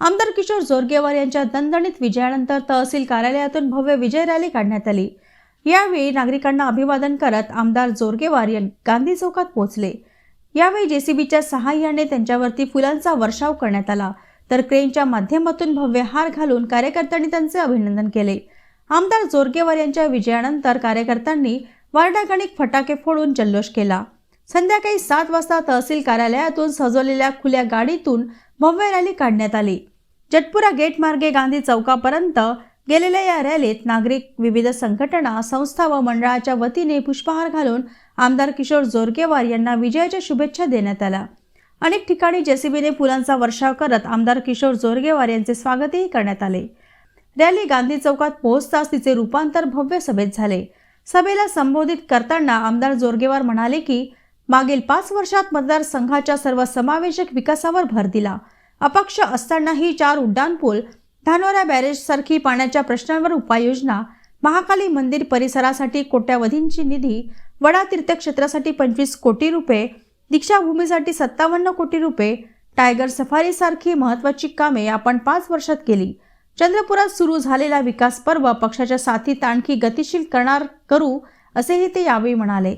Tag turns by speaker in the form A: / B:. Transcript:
A: आमदार किशोर जोरगेवार यांच्या दणदणीत विजयानंतर तहसील कार्यालयातून भव्य विजय रॅली काढण्यात आली. यावेळी नागरिकांना अभिवादन करत आमदार जोरगेवार गांधी चौकात पोहोचले. यावेळी जेसीबीच्या सहाय्याने त्यांच्यावरती फुलांचा वर्षाव करण्यात आला. तर क्रेनच्या माध्यमातून भव्य हार घालून कार्यकर्त्यांनी त्यांचे अभिनंदन केले. आमदार जोरगेवार यांच्या विजयानंतर कार्यकर्त्यांनी वार्डागणिक फटाके फोडून जल्लोष केला. संध्याकाळी सात वाजता तहसील कार्यालयातून सजवलेल्या खुल्या गाडीतून भव्य रॅली काढण्यात आली. जटपुरा गेटमार्गे गांधी चौकापर्यंत गेलेल्या या रॅलीत नागरिक विविध संघटना संस्था व मंडळाच्या वतीने पुष्पहार घालून आमदार किशोर जोरगेवार यांना विजयाच्या शुभेच्छा देण्यात आल्या. अनेक ठिकाणी जेसीबीने फुलांचा वर्षाव करत आमदार किशोर जोरगेवार यांचे स्वागतही करण्यात आले. रॅली गांधी चौकात पोहोचताच तिचे रूपांतर भव्य सभेत झाले. सभेला संबोधित करताना आमदार जोरगेवार म्हणाले की मागील पाच वर्षात मतदारसंघाच्या सर्व समावेशक विकासावर भर दिला. अपक्ष असतानाही चार उड्डाणपूल धानोरा बॅरेजसारखी पाण्याच्या प्रश्नांवर उपाययोजना महाकाली मंदिर परिसरासाठी कोट्यावधींची निधी वडा तीर्थक्षेत्रासाठी पंचवीस कोटी रुपये दीक्षाभूमीसाठी सत्तावन्न कोटी रुपये टायगर सफारीसारखी महत्त्वाची महत्वाची कामे आपण पाच वर्षात केली. चंद्रपुरात सुरू झालेला विकास पर्व पक्षाच्या साथीत आणखी गतिशील करणार करू असेही ते यावेळी म्हणाले.